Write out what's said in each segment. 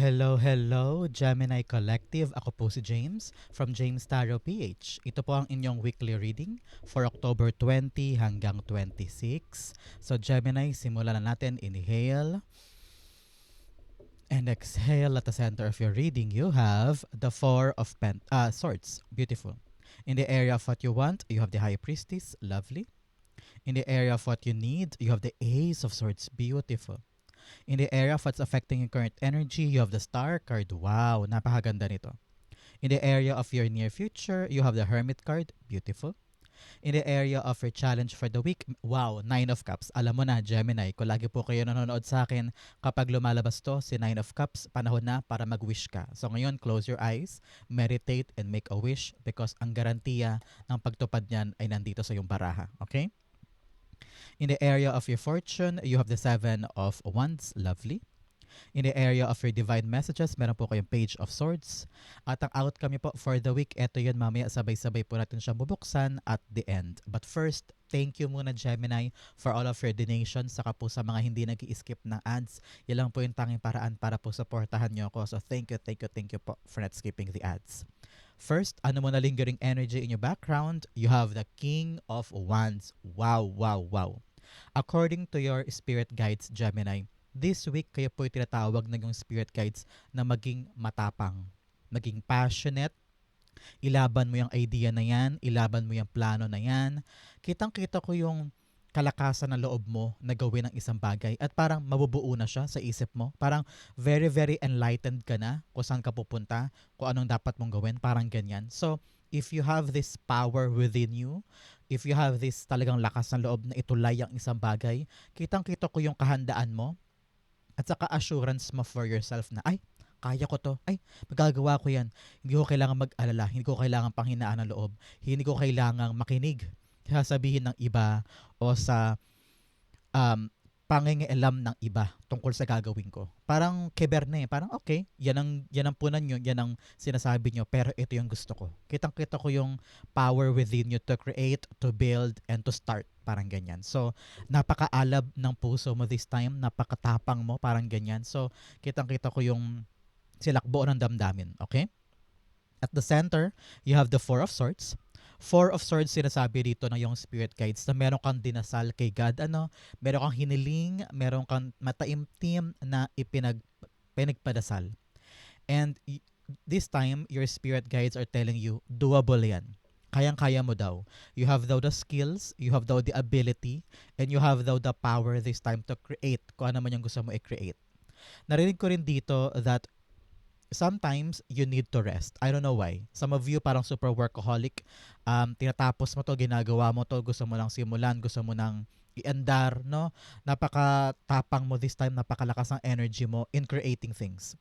Hello, hello, Gemini Collective. Ako po si James from James Tarot PH. Ito po ang inyong weekly reading for October 20 hanggang 26. So Gemini, simulan na natin. Inhale. And exhale at the center of your reading, you have the Four of Pen uh, Swords. Beautiful. In the area of what you want, you have the High Priestess. Lovely. In the area of what you need, you have the Ace of Swords. Beautiful. In the area of what's affecting your current energy, you have the Star card. Wow, napakaganda nito. In the area of your near future, you have the Hermit card. Beautiful. In the area of your challenge for the week, wow, Nine of Cups. Alam mo na, Gemini, kung lagi po kayo nanonood sa akin, kapag lumalabas to, si Nine of Cups, panahon na para mag-wish ka. So ngayon, close your eyes, meditate, and make a wish because ang garantiya ng pagtupad niyan ay nandito sa iyong baraha. Okay? In the area of your fortune, you have the Seven of Wands. Lovely. In the area of your divine messages, meron po kayong Page of Swords. At ang outcome po for the week, eto yun mamaya sabay-sabay po natin siyang bubuksan at the end. But first, thank you muna Gemini for all of your donations saka po sa mga hindi nag skip ng ads. Yan lang po yung tanging paraan para po supportahan niyo ako. So thank you, thank you, thank you po for not skipping the ads. First, ano mo na lingering energy in your background? You have the King of Wands. Wow, wow, wow. According to your spirit guides, Gemini, this week kayo po tinatawag ng yung spirit guides na maging matapang, maging passionate, ilaban mo yung idea na yan, ilaban mo yung plano na yan. Kitang-kita ko yung kalakasan ng loob mo na gawin ang isang bagay at parang mabubuo na siya sa isip mo. Parang very, very enlightened ka na kung saan ka pupunta, kung anong dapat mong gawin, parang ganyan. So, if you have this power within you if you have this talagang lakas ng loob na itulay ang isang bagay, kitang-kita ko yung kahandaan mo at saka assurance mo for yourself na, ay, kaya ko to. Ay, magagawa ko yan. Hindi ko kailangan mag-alala. Hindi ko kailangan panghinaan ng loob. Hindi ko kailangan makinig. Sasabihin ng iba o sa um, pangingialam ng iba tungkol sa gagawin ko. Parang keberne, parang okay, yan ang, yan ang punan nyo, yan ang sinasabi nyo, pero ito yung gusto ko. Kitang-kita ko yung power within you to create, to build, and to start. Parang ganyan. So, napakaalab ng puso mo this time, napakatapang mo, parang ganyan. So, kitang-kita ko yung silakbo ng damdamin, okay? At the center, you have the Four of Swords. Four of Swords sinasabi dito ng yung spirit guides na meron kang dinasal kay God, ano, meron kang hiniling, meron kang mataimtim na ipinag, pinagpadasal. And this time, your spirit guides are telling you, doable yan. Kayang-kaya mo daw. You have daw the skills, you have daw the ability, and you have daw the power this time to create kung ano man yung gusto mo i-create. Narinig ko rin dito that sometimes you need to rest. I don't know why. Some of you parang super workaholic. Um, tinatapos mo to, ginagawa mo to, gusto mo lang simulan, gusto mo nang iandar, no? Napaka-tapang mo this time, napakalakas ng energy mo in creating things.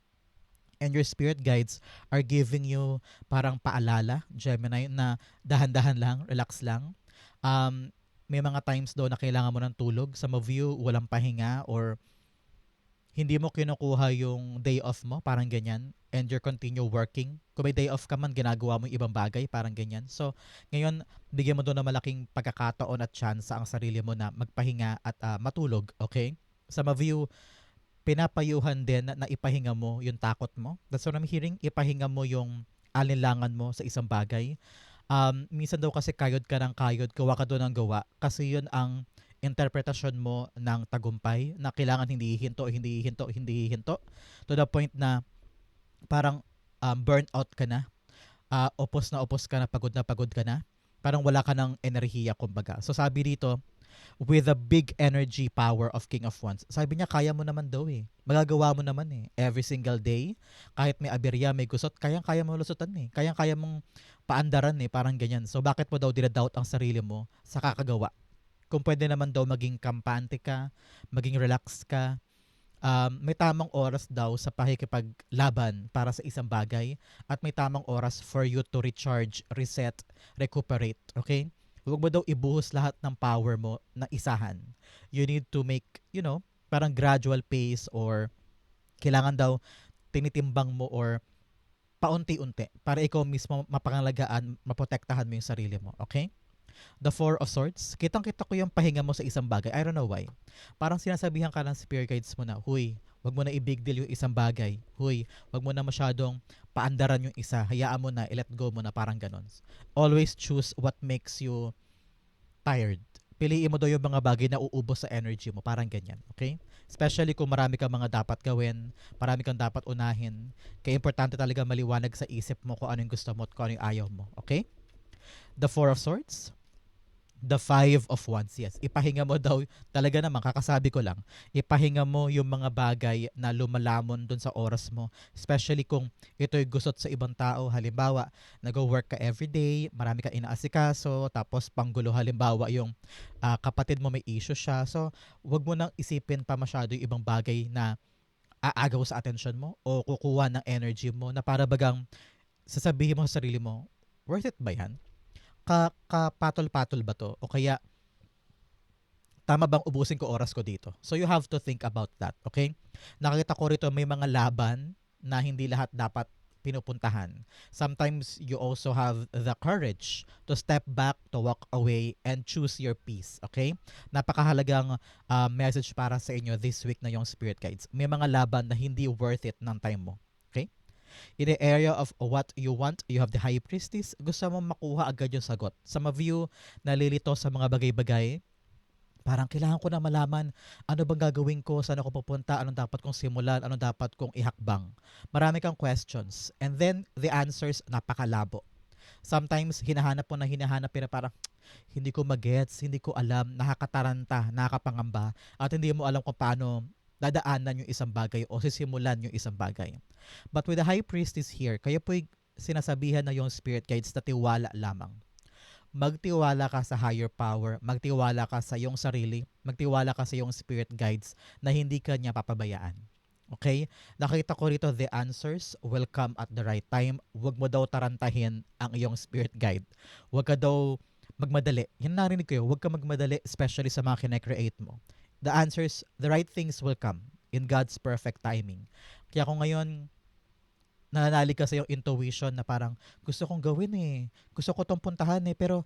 And your spirit guides are giving you parang paalala, Gemini, na dahan-dahan lang, relax lang. Um, may mga times daw na kailangan mo ng tulog. Some of you, walang pahinga or hindi mo kinukuha yung day off mo, parang ganyan, and you're continue working. Kung may day off ka man, ginagawa mo yung ibang bagay, parang ganyan. So, ngayon, bigyan mo doon ng malaking pagkakataon at chance ang sarili mo na magpahinga at uh, matulog, okay? Of you, pinapayuhan din na, na ipahinga mo yung takot mo. That's what I'm hearing. Ipahinga mo yung alinlangan mo sa isang bagay. Um, minsan daw kasi kayod ka ng kayod, gawa ka doon ng gawa. Kasi yun ang interpretasyon mo ng tagumpay na kailangan hindi hinto, hindi hinto, hindi hinto to the point na parang um, burnt out ka na, uh, opos na opos ka na, pagod na pagod ka na, parang wala ka ng enerhiya kumbaga. So sabi dito, with the big energy power of King of Wands. Sabi niya, kaya mo naman daw eh. Magagawa mo naman eh. Every single day, kahit may aberya, may gusot, kayang-kaya mo lusutan eh. Kayang-kaya mong paandaran eh, parang ganyan. So bakit mo daw dinadoubt ang sarili mo sa kakagawa? Kung pwede naman daw maging kampante ka, maging relax ka, um, may tamang oras daw sa pakikipaglaban para sa isang bagay at may tamang oras for you to recharge, reset, recuperate. Okay? Huwag mo daw ibuhos lahat ng power mo na isahan. You need to make, you know, parang gradual pace or kailangan daw tinitimbang mo or paunti-unti para ikaw mismo mapangalagaan, maprotektahan mo yung sarili mo. Okay? The Four of Swords, kitang-kita ko yung pahinga mo sa isang bagay. I don't know why. Parang sinasabihan ka ng spirit guides mo na, huy, Wag mo na i-big deal yung isang bagay. Huy, wag mo na masyadong paandaran yung isa. Hayaan mo na, i-let go mo na parang ganon. Always choose what makes you tired. Piliin mo daw yung mga bagay na uubos sa energy mo. Parang ganyan. Okay? Especially kung marami kang mga dapat gawin, marami kang dapat unahin. Kaya importante talaga maliwanag sa isip mo kung ano yung gusto mo at kung ano yung ayaw mo. Okay? The Four of Swords. The Five of Wands. Yes. Ipahinga mo daw, talaga naman, kakasabi ko lang, ipahinga mo yung mga bagay na lumalamon dun sa oras mo. Especially kung ito'y gusot sa ibang tao. Halimbawa, nag-work ka everyday, marami ka inaasikaso, tapos panggulo halimbawa yung ah, kapatid mo may issue siya. So, wag mo nang isipin pa masyado yung ibang bagay na aagaw sa attention mo o kukuha ng energy mo na para bagang sasabihin mo sa sarili mo, worth it ba yan? Ka, kapatol-patol ba to? O kaya, tama bang ubusin ko oras ko dito? So you have to think about that, okay? Nakita ko rito may mga laban na hindi lahat dapat pinupuntahan. Sometimes you also have the courage to step back, to walk away, and choose your peace. Okay? Napakahalagang uh, message para sa inyo this week na yung spirit guides. May mga laban na hindi worth it ng time mo. In the area of what you want, you have the high priestess. Gusto mo makuha agad yung sagot. Some of you nalilito sa mga bagay-bagay. Parang kailangan ko na malaman ano bang gagawin ko, saan ako pupunta, anong dapat kong simulan, anong dapat kong ihakbang. Marami kang questions. And then, the answers, napakalabo. Sometimes, hinahanap mo na hinahanap pero parang, hindi ko magets, hindi ko alam, nakakataranta, nakakapangamba, at hindi mo alam kung paano dadaanan yung isang bagay o sisimulan yung isang bagay. But with the high priestess here, kayo po'y sinasabihan na yung spirit guides na tiwala lamang magtiwala ka sa higher power, magtiwala ka sa iyong sarili, magtiwala ka sa iyong spirit guides na hindi ka niya papabayaan. Okay? Nakita ko rito the answers will come at the right time. Huwag mo daw tarantahin ang iyong spirit guide. Huwag ka daw magmadali. Yan narinig ko yun. Huwag ka magmadali, especially sa mga kinecreate mo. The answers, the right things will come in God's perfect timing. Kaya kung ngayon, nananali ka sa yung intuition na parang gusto kong gawin eh. Gusto ko tong puntahan eh. Pero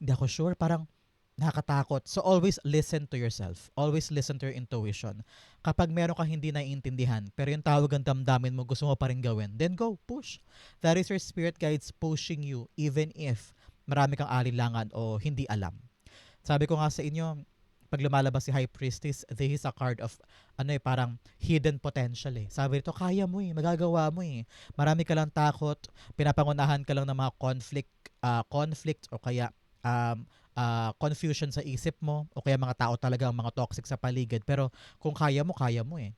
hindi ako sure. Parang nakakatakot. So always listen to yourself. Always listen to your intuition. Kapag meron kang hindi naiintindihan, pero yung tawag ang damdamin mo, gusto mo pa rin gawin, then go, push. That is your spirit guides pushing you even if marami kang alilangan o hindi alam. Sabi ko nga sa inyo, pag lumalabas si High Priestess, this is a card of, ano eh, parang hidden potential eh. Sabi nito, kaya mo eh, magagawa mo eh. Marami ka lang takot, pinapangunahan ka lang ng mga conflict, uh, conflict o kaya um, uh, confusion sa isip mo o kaya mga tao talaga mga toxic sa paligid. Pero kung kaya mo, kaya mo eh.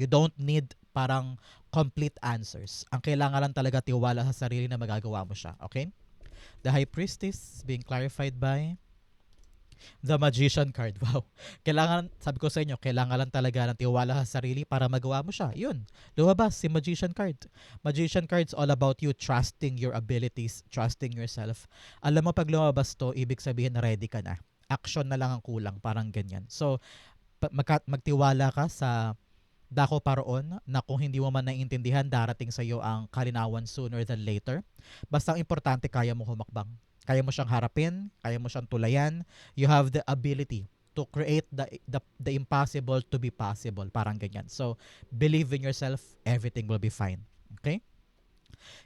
You don't need parang complete answers. Ang kailangan lang talaga tiwala sa sarili na magagawa mo siya. Okay? The High Priestess being clarified by The Magician card. Wow. Kailangan, sabi ko sa inyo, kailangan lang talaga ng tiwala sa sarili para magawa mo siya. Yun. Lumabas si Magician card. Magician card's all about you trusting your abilities, trusting yourself. Alam mo, pag lumabas to, ibig sabihin na ready ka na. Action na lang ang kulang. Parang ganyan. So, magka- magtiwala ka sa dako paroon na kung hindi mo man naiintindihan, darating sa iyo ang kalinawan sooner than later. Basta ang importante, kaya mo humakbang. Kaya mo siyang harapin, kaya mo siyang tulayan. You have the ability to create the, the the impossible to be possible. Parang ganyan. So, believe in yourself, everything will be fine. Okay?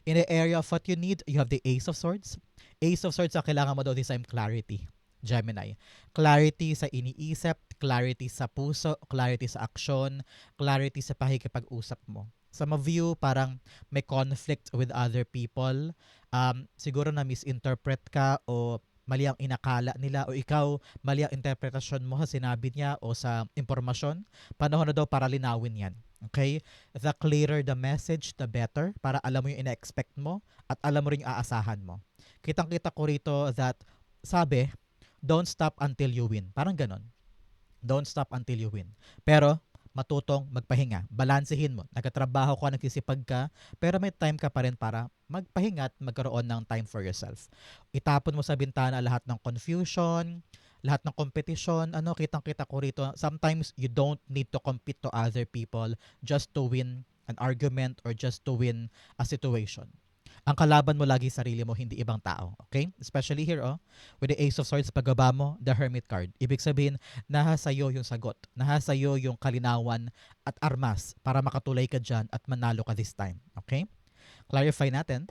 In the area of what you need, you have the Ace of Swords. Ace of Swords, ang kailangan mo daw this time clarity. Gemini. Clarity sa iniisip, clarity sa puso, clarity sa aksyon, clarity sa pakikipag-usap mo. Some of you parang may conflict with other people. Um, siguro na misinterpret ka o mali ang inakala nila o ikaw mali ang interpretasyon mo sa sinabi niya o sa impormasyon. Panahon na daw para linawin yan. Okay? The clearer the message, the better. Para alam mo yung ina-expect mo at alam mo rin yung aasahan mo. Kitang-kita ko rito that sabi, don't stop until you win. Parang ganon. Don't stop until you win. Pero matutong magpahinga. Balansehin mo. Nagkatrabaho ka, nagsisipag ka, pero may time ka pa rin para magpahinga at magkaroon ng time for yourself. Itapon mo sa bintana lahat ng confusion, lahat ng competition, ano, kitang-kita ko rito, sometimes you don't need to compete to other people just to win an argument or just to win a situation. Ang kalaban mo lagi sarili mo, hindi ibang tao. Okay? Especially here, oh, with the Ace of Swords, pagbaba mo, the Hermit card. Ibig sabihin, nasa sa'yo yung sagot. Nasa sa'yo yung kalinawan at armas para makatulay ka dyan at manalo ka this time. Okay? Clarify natin.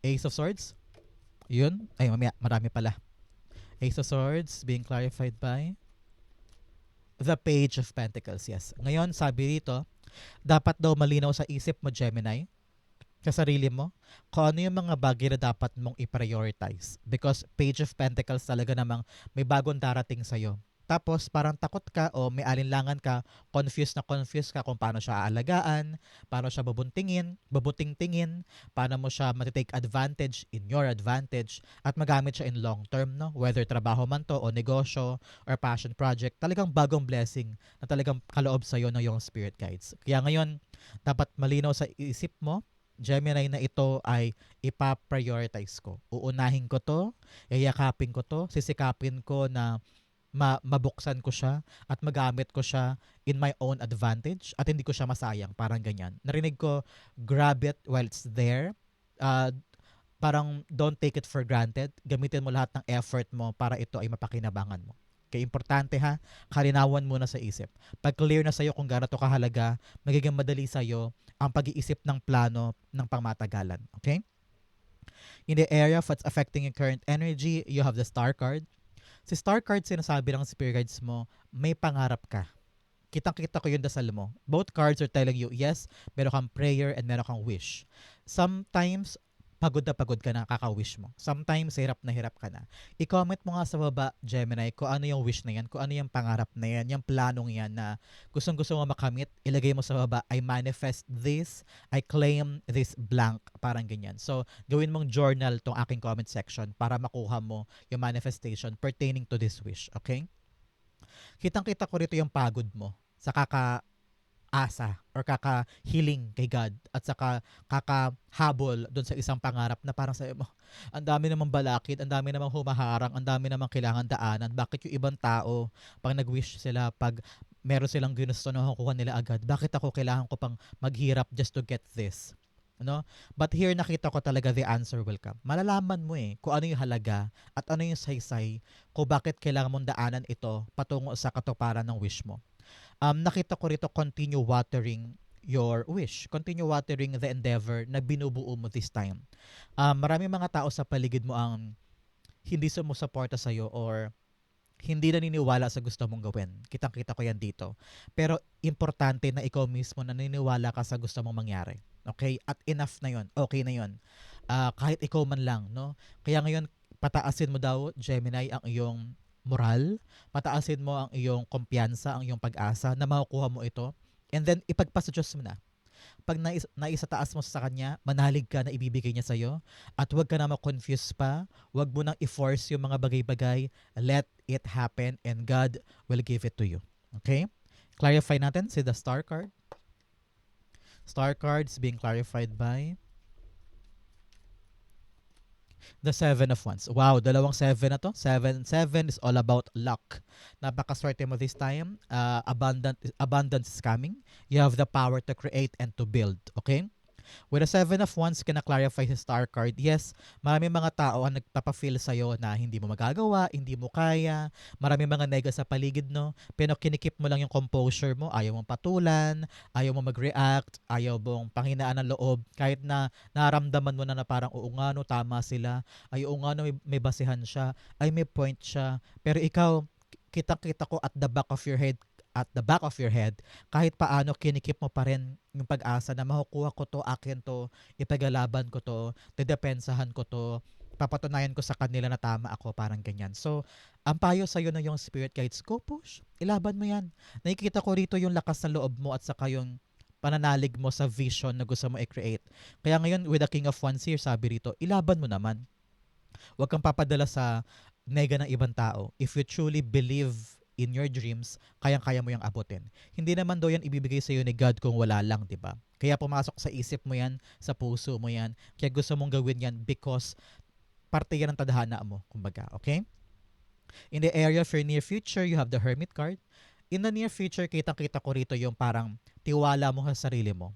Ace of Swords. Yun. Ay, mamaya, marami pala. Ace of Swords being clarified by the Page of Pentacles. Yes. Ngayon, sabi rito, dapat daw malinaw sa isip mo, Gemini, sa sarili mo, kung ano yung mga bagay na dapat mong i-prioritize. Because Page of Pentacles talaga namang may bagong darating sa'yo. Tapos parang takot ka o may alinlangan ka, confused na confused ka kung paano siya aalagaan, paano siya bubuntingin, bubutingtingin, paano mo siya matitake advantage in your advantage at magamit siya in long term, no? Whether trabaho man to o negosyo or passion project, talagang bagong blessing na talagang kaloob sa'yo ng yung spirit guides. Kaya ngayon, dapat malinaw sa isip mo Gemini na ito ay ipa-prioritize ko. Uunahin ko to, yayakapin ko to, sisikapin ko na ma- mabuksan ko siya at magamit ko siya in my own advantage at hindi ko siya masayang. Parang ganyan. Narinig ko, grab it while it's there. Uh, parang don't take it for granted. Gamitin mo lahat ng effort mo para ito ay mapakinabangan mo. Kaya importante ha, kalinawan muna sa isip. Pag clear na sa'yo kung gaano to kahalaga, magiging madali sa'yo ang pag-iisip ng plano ng pangmatagalan. Okay? In the area of what's affecting your current energy, you have the star card. Si star card, sinasabi ng spirit guides mo, may pangarap ka. Kitang-kita ko yung dasal mo. Both cards are telling you, yes, meron kang prayer and meron kang wish. Sometimes, pagod na pagod ka na, kaka-wish mo. Sometimes, hirap na hirap ka na. I-comment mo nga sa baba, Gemini, kung ano yung wish na yan, kung ano yung pangarap na yan, yung planong yan na gustong gusto mo makamit, ilagay mo sa baba, I manifest this, I claim this blank, parang ganyan. So, gawin mong journal tong aking comment section para makuha mo yung manifestation pertaining to this wish, okay? Kitang-kita ko rito yung pagod mo sa kaka asa or kaka-healing kay God at saka kakahabol doon sa isang pangarap na parang sa mo, ang dami namang balakid, ang dami namang humaharang, ang dami namang kailangan daanan. Bakit yung ibang tao, pag nag-wish sila, pag meron silang ginusto na kukuha nila agad, bakit ako kailangan ko pang maghirap just to get this? No? But here nakita ko talaga the answer will come. Malalaman mo eh kung ano yung halaga at ano yung saysay kung bakit kailangan mong daanan ito patungo sa katuparan ng wish mo um, nakita ko rito continue watering your wish. Continue watering the endeavor na binubuo mo this time. Um, marami mga tao sa paligid mo ang hindi sumusuporta sa'yo or hindi naniniwala sa gusto mong gawin. Kitang-kita ko yan dito. Pero importante na ikaw mismo naniniwala ka sa gusto mong mangyari. Okay? At enough na yon. Okay na yon. Uh, kahit ikaw man lang, no? Kaya ngayon, pataasin mo daw, Gemini, ang iyong moral, pataasin mo ang iyong kumpiyansa, ang iyong pag-asa na makukuha mo ito. And then, ipagpasa Diyos mo na. Pag nais, naisataas mo sa Kanya, manalig ka na ibibigay niya sa'yo. At huwag ka na ma-confuse pa. Huwag mo nang i-force yung mga bagay-bagay. Let it happen and God will give it to you. Okay? Clarify natin si the star card. Star cards being clarified by the Seven of Wands. Wow, dalawang seven na to. Seven, seven is all about luck. Napakaswerte mo this time. Uh, abundant, abundance is coming. You have the power to create and to build. Okay? With a Seven of Wands, kina-clarify sa star card, yes, marami mga tao ang nagpapafeel sa'yo na hindi mo magagawa, hindi mo kaya, marami mga nega sa paligid, no? Pero kinikip mo lang yung composure mo, ayaw mong patulan, ayaw mo mag-react, ayaw mong panghinaan ng loob, kahit na naramdaman mo na na parang, oo nga, no, tama sila, ay oo nga, no, may, may basihan siya, ay may point siya, pero ikaw, kita-kita ko at the back of your head, at the back of your head, kahit paano kinikip mo pa rin yung pag-asa na makukuha ko to, akin to, ipagalaban ko to, dedepensahan ko to, papatunayan ko sa kanila na tama ako, parang ganyan. So, ang payo sa iyo na yung spirit guides, go push, ilaban mo yan. Nakikita ko rito yung lakas ng loob mo at saka yung pananalig mo sa vision na gusto mo i-create. Kaya ngayon, with the King of Wands here, sabi rito, ilaban mo naman. Huwag kang papadala sa nega ng ibang tao. If you truly believe in your dreams, kayang-kaya mo yung abutin. Hindi naman daw yan ibibigay sa iyo ni God kung wala lang, di ba? Kaya pumasok sa isip mo yan, sa puso mo yan, kaya gusto mong gawin yan because parte yan ng tadhana mo, kumbaga, okay? In the area of your near future, you have the Hermit card. In the near future, kitang-kita ko rito yung parang tiwala mo sa sarili mo.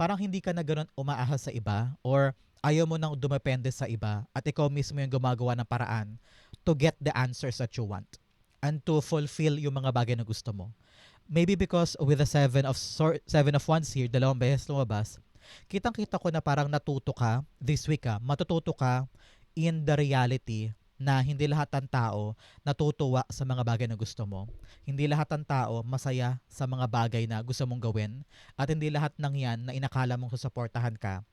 parang hindi ka na ganun umaahas sa iba or ayaw mo nang dumepende sa iba at ikaw mismo yung gumagawa ng paraan to get the answers that you want and to fulfill yung mga bagay na gusto mo. Maybe because with the seven of sor- seven of wands here, dalawang beses lumabas, kitang-kita ko na parang natuto ka this week ka, matututo ka in the reality na hindi lahat ng tao natutuwa sa mga bagay na gusto mo. Hindi lahat ng tao masaya sa mga bagay na gusto mong gawin. At hindi lahat ng yan na inakala mong susuportahan ka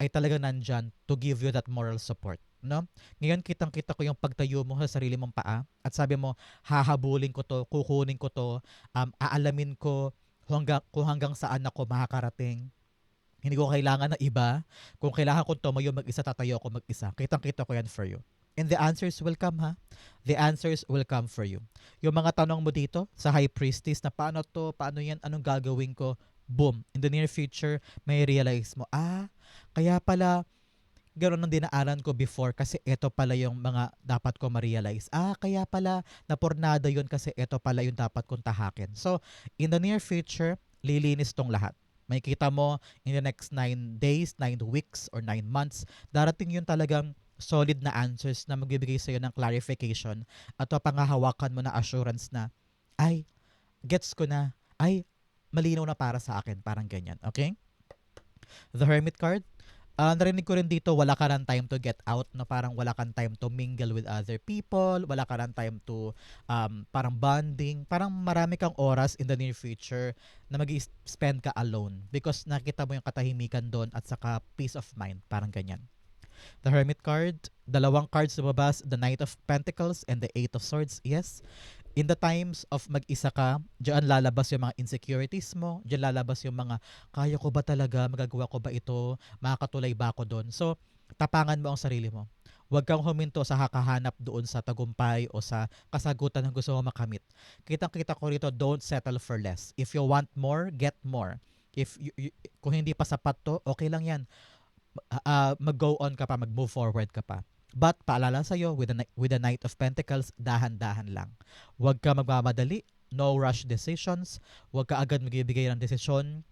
ay talagang nandyan to give you that moral support. No? Ngayon kitang-kita ko yung pagtayo mo sa sarili mong paa at sabi mo, hahabulin ko to, kukunin ko to, um, aalamin ko hanggang, kung hanggang saan ako makakarating. Hindi ko kailangan ng iba. Kung kailangan ko tumayo mag-isa, tatayo ako mag-isa. Kitang-kita ko yan for you. And the answers will come ha. The answers will come for you. Yung mga tanong mo dito sa High Priestess na paano to, paano yan, anong gagawin ko, boom, in the near future, may realize mo, ah, kaya pala, gano'n ang dinaanan ko before kasi ito pala yung mga dapat ko ma-realize. Ah, kaya pala napurnada yun kasi ito pala yung dapat kong tahakin. So, in the near future, lilinis tong lahat. May kita mo in the next 9 days, 9 weeks, or 9 months, darating yun talagang solid na answers na magbibigay sa'yo ng clarification at pangahawakan mo na assurance na, ay, gets ko na, ay, malinaw na para sa akin. Parang ganyan. Okay? The Hermit card. Uh, narinig ko rin dito, wala ka ng time to get out, no? parang wala kang time to mingle with other people, wala ka ng time to um, parang bonding, parang marami kang oras in the near future na mag spend ka alone because nakita mo yung katahimikan doon at saka peace of mind, parang ganyan. The Hermit card, dalawang cards lumabas, the Knight of Pentacles and the Eight of Swords. Yes, in the times of mag-isa ka, diyan lalabas yung mga insecurities mo, diyan lalabas yung mga kaya ko ba talaga, magagawa ko ba ito, makakatulay ba ako doon. So, tapangan mo ang sarili mo. Huwag kang huminto sa hakahanap doon sa tagumpay o sa kasagutan na gusto mo makamit. Kitang-kita ko rito, don't settle for less. If you want more, get more. If you, you, kung hindi pa sapat to, okay lang yan uh, mag-go on ka pa, mag-move forward ka pa. But paalala sa iyo with the with the Knight of Pentacles, dahan-dahan lang. Huwag ka magmamadali, no rush decisions, huwag ka agad magbibigay ng desisyon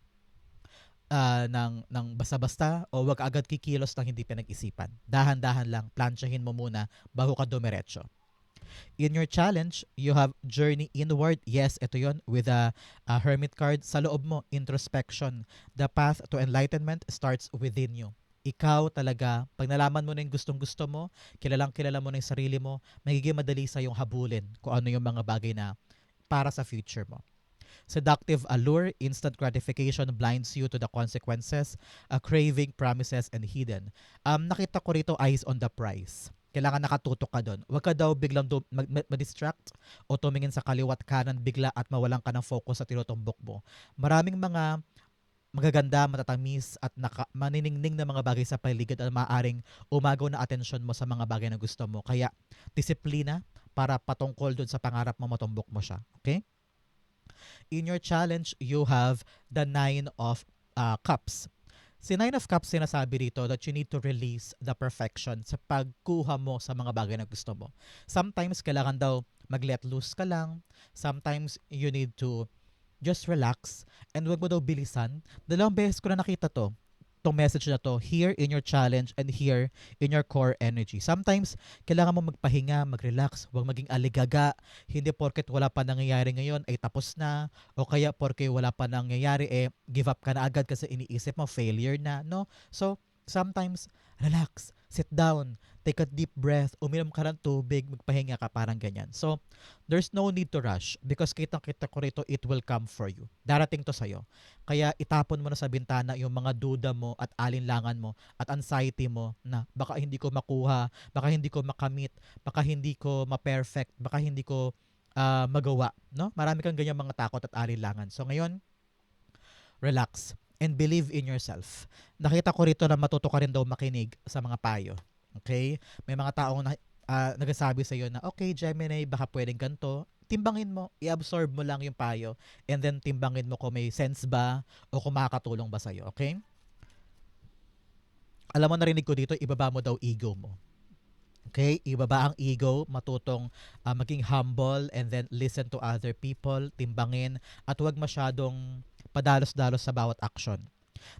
uh, ng ng basta-basta o huwag ka agad kikilos ng hindi pinag-isipan. Dahan-dahan lang, plansyahin mo muna bago ka dumiretso. In your challenge, you have journey inward. Yes, ito yon with a, a hermit card. Sa loob mo, introspection. The path to enlightenment starts within you ikaw talaga, pag nalaman mo na yung gustong gusto mo, kilalang kilala mo na yung sarili mo, magiging madali sa yung habulin kung ano yung mga bagay na para sa future mo. Seductive allure, instant gratification blinds you to the consequences, a craving, promises, and hidden. Um, nakita ko rito eyes on the prize. Kailangan nakatutok ka doon. Huwag ka daw biglang do- ma-distract o tumingin sa kaliwat kanan bigla at mawalan ka ng focus sa tinutumbok mo. Maraming mga magaganda, matatamis at naka, maniningning na mga bagay sa paligid at maaaring umagaw na atensyon mo sa mga bagay na gusto mo. Kaya disiplina para patungkol doon sa pangarap mo matumbok mo siya. Okay? In your challenge, you have the Nine of uh, Cups. Si Nine of Cups sinasabi dito that you need to release the perfection sa pagkuha mo sa mga bagay na gusto mo. Sometimes kailangan daw mag-let loose ka lang. Sometimes you need to just relax, and wag mo daw bilisan. Dalawang beses ko na nakita to, tong message na to, here in your challenge and here in your core energy. Sometimes, kailangan mo magpahinga, mag-relax, huwag maging aligaga. Hindi porket wala pa nangyayari ngayon ay tapos na, o kaya porke wala pa nangyayari eh give up ka na agad kasi iniisip mo failure na, no? So, sometimes, relax, sit down, take a deep breath, uminom ka ng tubig, magpahinga ka, parang ganyan. So, there's no need to rush because kitang-kita ko rito, it will come for you. Darating to sa'yo. Kaya itapon mo na sa bintana yung mga duda mo at alinlangan mo at anxiety mo na baka hindi ko makuha, baka hindi ko makamit, baka hindi ko ma-perfect, baka hindi ko uh, magawa. No? Marami kang ganyan mga takot at alinlangan. So, ngayon, relax and believe in yourself. Nakita ko rito na matuto ka rin daw makinig sa mga payo. Okay? May mga taong na, uh, nagsasabi sa iyo na, okay, Gemini, baka pwedeng ganito. Timbangin mo, i-absorb mo lang yung payo, and then timbangin mo kung may sense ba o kung makakatulong ba sa'yo. Okay? Alam mo, narinig ko dito, ibaba mo daw ego mo. Okay? Ibaba ang ego, matutong uh, maging humble and then listen to other people, timbangin, at huwag masyadong padalos-dalos sa bawat action.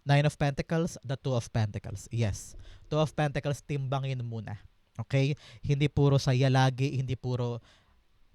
Nine of Pentacles, the Two of Pentacles. Yes. Two of Pentacles, timbangin muna. Okay? Hindi puro saya lagi, hindi puro...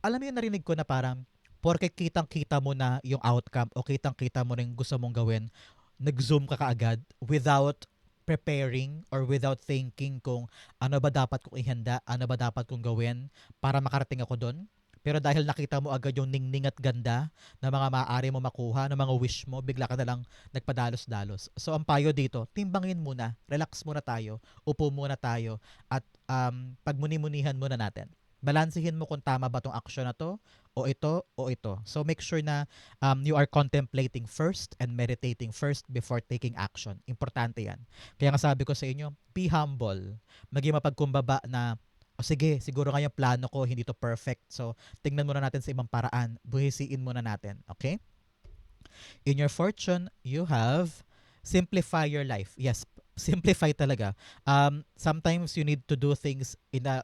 Alam mo narinig ko na parang, porke kitang-kita mo na yung outcome o kitang-kita mo yung gusto mong gawin, nag-zoom ka kaagad without preparing or without thinking kung ano ba dapat kong ihanda, ano ba dapat kong gawin para makarating ako doon. Pero dahil nakita mo agad yung ningning at ganda na mga maaari mo makuha, ng mga wish mo, bigla ka na lang nagpadalos-dalos. So ang payo dito, timbangin muna, relax muna tayo, upo muna tayo, at um, pagmuni-munihan muna natin. Balansihin mo kung tama ba tong action na to, o ito, o ito. So make sure na um, you are contemplating first and meditating first before taking action. Importante yan. Kaya nga sabi ko sa inyo, be humble. Maging mapagkumbaba na sige, siguro nga yung plano ko, hindi to perfect. So, tingnan muna natin sa ibang paraan. Buhisiin muna natin. Okay? In your fortune, you have simplify your life. Yes, simplify talaga. Um, sometimes you need to do things in a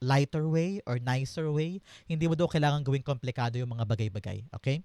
lighter way or nicer way. Hindi mo daw kailangan gawing komplikado yung mga bagay-bagay. Okay?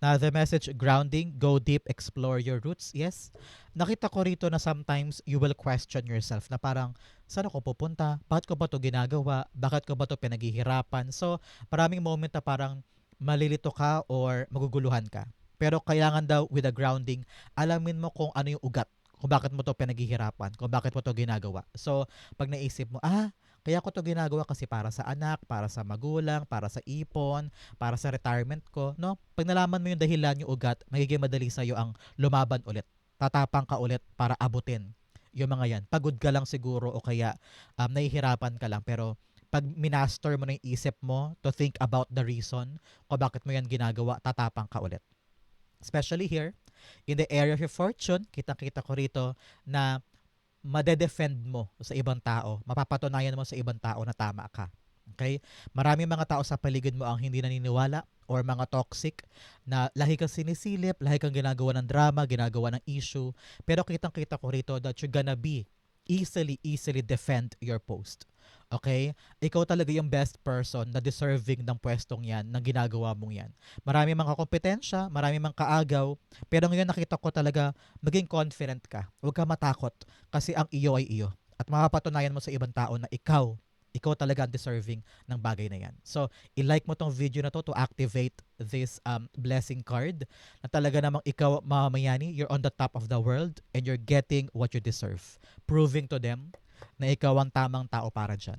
Now, the message, grounding, go deep, explore your roots. Yes. Nakita ko rito na sometimes you will question yourself na parang, saan ako pupunta? Bakit ko ba to ginagawa? Bakit ko ba to pinaghihirapan? So, maraming moment na parang malilito ka or maguguluhan ka. Pero kailangan daw with a grounding, alamin mo kung ano yung ugat kung bakit mo to pinaghihirapan, kung bakit mo to ginagawa. So, pag naisip mo, ah, kaya ko to ginagawa kasi para sa anak, para sa magulang, para sa ipon, para sa retirement ko, no? Pag nalaman mo yung dahilan, yung ugat, magiging madali sa'yo ang lumaban ulit. Tatapang ka ulit para abutin yung mga yan. Pagod ka lang siguro o kaya um, nahihirapan ka lang pero pag minaster mo na yung isip mo to think about the reason kung bakit mo yan ginagawa, tatapang ka ulit. Especially here, in the area of your fortune, kitang-kita ko rito na madedefend mo sa ibang tao, mapapatunayan mo sa ibang tao na tama ka. Okay? Maraming mga tao sa paligid mo ang hindi naniniwala or mga toxic na lahi kang sinisilip, lahi kang ginagawa ng drama, ginagawa ng issue. Pero kitang-kita ko rito that you're gonna be easily, easily defend your post. Okay? Ikaw talaga yung best person na deserving ng pwestong yan, ng ginagawa mong yan. Marami mga kompetensya, marami mga kaagaw, pero ngayon nakita ko talaga maging confident ka. Huwag ka matakot kasi ang iyo ay iyo. At mapapatunayan mo sa ibang tao na ikaw, ikaw talaga ang deserving ng bagay na yan. So, i-like mo tong video na to to activate this um, blessing card na talaga namang ikaw, mamamayani, you're on the top of the world and you're getting what you deserve. Proving to them na ikaw ang tamang tao para dyan.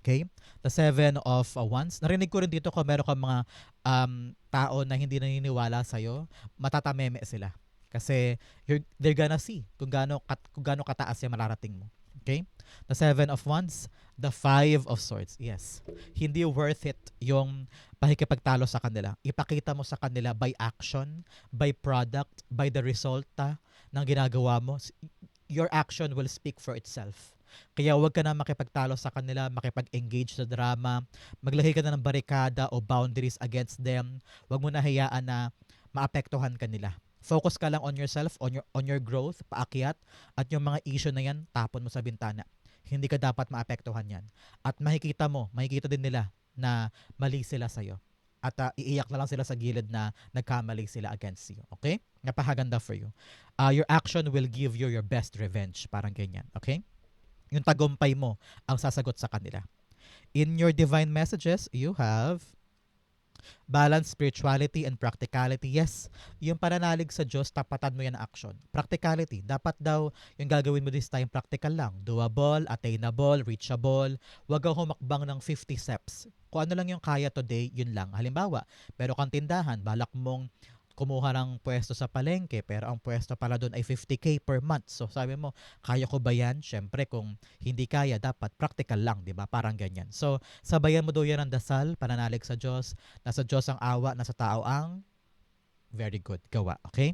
Okay? The seven of uh, wands. Narinig ko rin dito kung meron kang mga um, tao na hindi naniniwala sa'yo, matatameme sila. Kasi you're, they're gonna see kung gaano, kat, kung gaano kataas yung mararating mo. Okay? The seven of wands, the five of swords. Yes. Hindi worth it yung pakikipagtalo sa kanila. Ipakita mo sa kanila by action, by product, by the resulta ng ginagawa mo. Your action will speak for itself. Kaya huwag ka na makipagtalo sa kanila, makipag-engage sa drama, maglahi ka na ng barikada o boundaries against them. Huwag mo na hayaan na maapektuhan ka nila. Focus ka lang on yourself, on your, on your growth, paakyat, at yung mga issue na yan, tapon mo sa bintana. Hindi ka dapat maapektuhan yan. At makikita mo, makikita din nila na mali sila sa'yo. At uh, iiyak na lang sila sa gilid na nagkamali sila against you. Okay? Napakaganda for you. Uh, your action will give you your best revenge. Parang ganyan. Okay? Yung tagumpay mo ang sasagot sa kanila. In your divine messages, you have balance spirituality and practicality. Yes, yung pananalig sa Diyos, tapatan mo yan action. Practicality, dapat daw yung gagawin mo this time practical lang. Doable, attainable, reachable. Huwag kang humakbang ng 50 steps. Kung ano lang yung kaya today, yun lang. Halimbawa, pero kang tindahan, balak mong kumuha ng pwesto sa palengke pero ang pwesto pala doon ay 50k per month. So sabi mo, kaya ko ba yan? Syempre kung hindi kaya, dapat practical lang, 'di ba? Parang ganyan. So sabayan mo daw yan ng dasal, pananalig sa Diyos, nasa Diyos ang awa, nasa tao ang very good gawa, okay?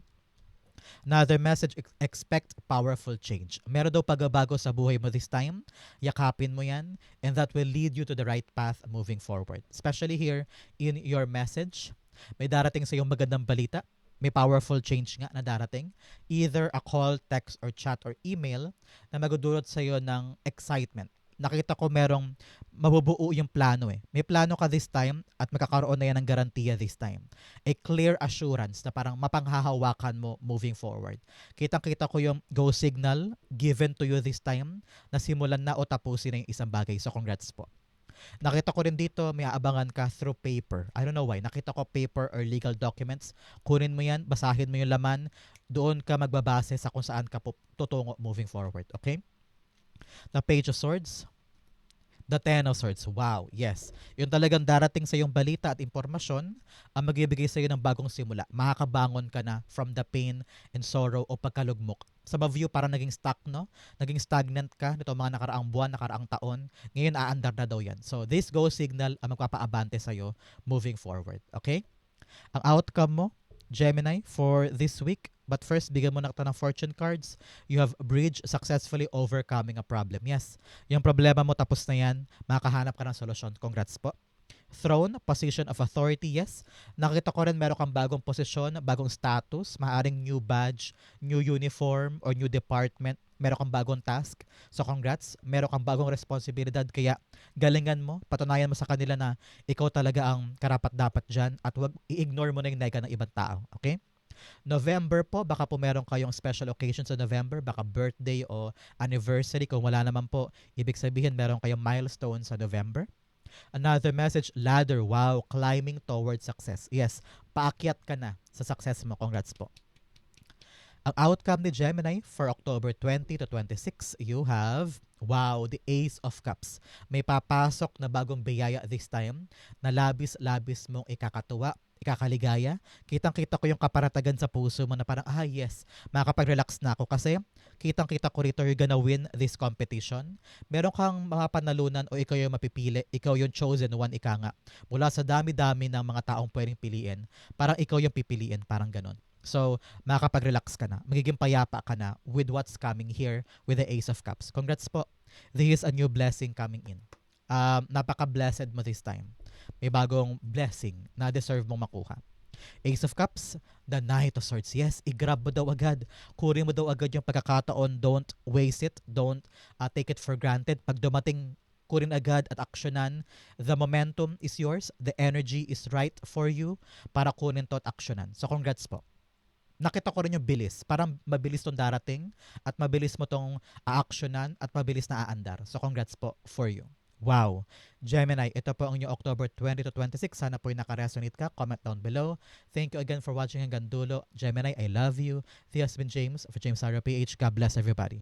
Another message, expect powerful change. Meron daw pagbabago sa buhay mo this time. Yakapin mo yan and that will lead you to the right path moving forward. Especially here in your message, may darating sa iyong magandang balita. May powerful change nga na darating. Either a call, text, or chat, or email na magdudulot sa iyo ng excitement, nakita ko merong mabubuo yung plano eh. May plano ka this time at magkakaroon na yan ng garantiya this time. A clear assurance na parang mapanghahawakan mo moving forward. Kitang-kita ko yung go signal given to you this time na simulan na o tapusin na yung isang bagay. So congrats po. Nakita ko rin dito, may aabangan ka through paper. I don't know why. Nakita ko paper or legal documents. Kunin mo yan, basahin mo yung laman. Doon ka magbabase sa kung saan ka tutungo moving forward. Okay? The Page of Swords. The Ten of Swords. Wow, yes. Yung talagang darating sa yung balita at impormasyon ang magbibigay sa iyo ng bagong simula. Makakabangon ka na from the pain and sorrow o pagkalugmok. Sa view parang naging stuck, no? Naging stagnant ka nito mga nakaraang buwan, nakaraang taon. Ngayon, aandar na daw yan. So, this go signal ang magpapaabante sa iyo moving forward. Okay? Ang outcome mo, Gemini, for this week, but first, bigyan mo na kita ng fortune cards. You have bridge successfully overcoming a problem. Yes, yung problema mo tapos na yan, makakahanap ka ng solusyon. Congrats po. Throne, position of authority, yes. Nakita ko rin meron kang bagong posisyon, bagong status, maaring new badge, new uniform, or new department. Meron kang bagong task. So congrats, meron kang bagong responsibilidad. Kaya galingan mo, patunayan mo sa kanila na ikaw talaga ang karapat dapat dyan at wag i-ignore mo na yung nega ng ibang tao. Okay? November po, baka po meron kayong special occasion sa November, baka birthday o anniversary. Kung wala naman po, ibig sabihin meron kayong milestone sa November. Another message, ladder. Wow, climbing towards success. Yes, paakyat ka na sa success mo. Congrats po. Ang outcome ni Gemini for October 20 to 26, you have, wow, the Ace of Cups. May papasok na bagong biyaya this time na labis-labis mong ikakatuwa, ikakaligaya. Kitang-kita ko yung kaparatagan sa puso mo na parang, ah yes, makakapag-relax na ako kasi kitang-kita ko rito you're gonna win this competition. Meron kang mga panalunan o ikaw yung mapipili, ikaw yung chosen one, ika nga. Mula sa dami-dami ng mga taong pwedeng piliin, parang ikaw yung pipiliin, parang ganon. So, makakapag-relax ka na. Magiging payapa ka na with what's coming here with the Ace of Cups. Congrats po. This is a new blessing coming in. Um, napaka-blessed mo this time. May bagong blessing na deserve mong makuha. Ace of Cups, the Knight of Swords. Yes, i-grab mo daw agad. Kunin mo daw agad yung pagkakataon. Don't waste it. Don't uh, take it for granted. Pag dumating kunin agad at aksyonan. The momentum is yours. The energy is right for you para kunin to at aksyonan. So congrats po nakita ko rin yung bilis. Parang mabilis tong darating at mabilis mo tong aaksyonan at mabilis na aandar. So congrats po for you. Wow. Gemini, ito po ang inyong October 20 to 26. Sana po yung nakaresonate ka. Comment down below. Thank you again for watching hanggang dulo. Gemini, I love you. This has been James of James Sarah PH. God bless everybody.